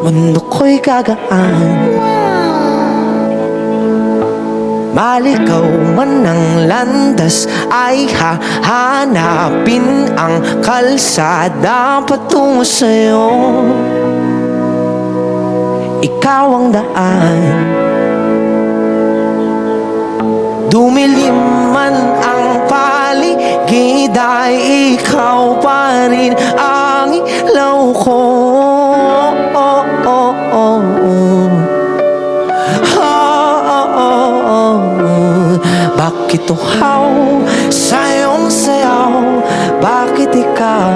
Mundo ko'y gagaan Malikaw man ang landas Ay hahanapin ang kalsada Patungo sa'yo. Ikaw ang daan. Dumilim man ang paligid Ay ikaw pa rin ang ilaw ko Bakit uhaw sa iyong sayaw? Bakit ikaw?